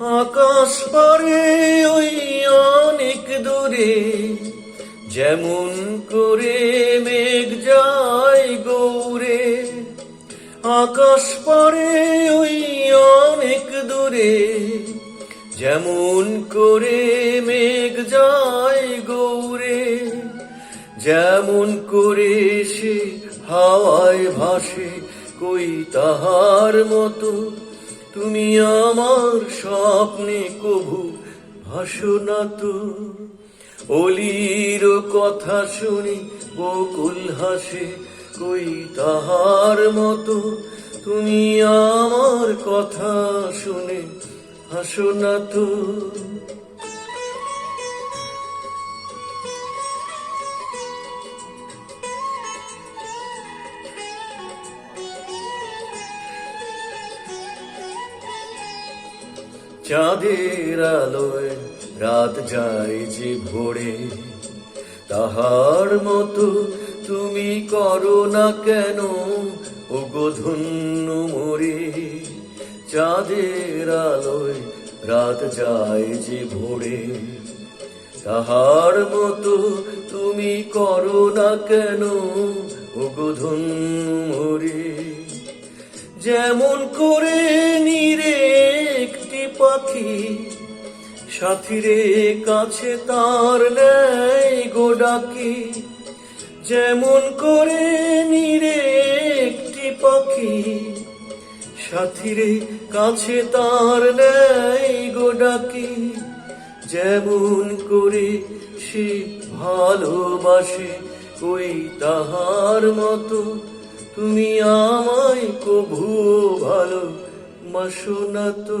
আকাশ পারে ওই অনেক দূরে, যেমন করে মেঘ যায় গৌরে। আকাশ পারে ওই অনেক দূরে, যেমন করে মেঘ যায় গৌরে। যেমন করে সে হাওয়ায় ভাসে কই তাহার মতো তুমি আমার স্বপ্নে কভু, ভাসো না তো। অলির কথা শুনি, বকুল হাসে, কই তাহার মতো। তুমি আমার কথা শুনে হাসো না তো। চাঁদের আলোয় রাত যায় যে ভোরে। তাহার মতো তুমি করো না কেন ও ধন্য মোরে। চাঁদের আলোয় রাত যায় যে ভোরে। তাহার মতো তুমি করো না কেন ও ধন্য মোরে। যেমন করে পাখি সাথীরে কাছে তার নেই গোডাকি যেমন করে নিরে একটি পাখি, সাথীরে কাছে তার নেই গোডাকি যেমন করে সে ভালোবাসে ওই তাহার মতো, তুমি আমায় কভু ভালো মাসো না তো।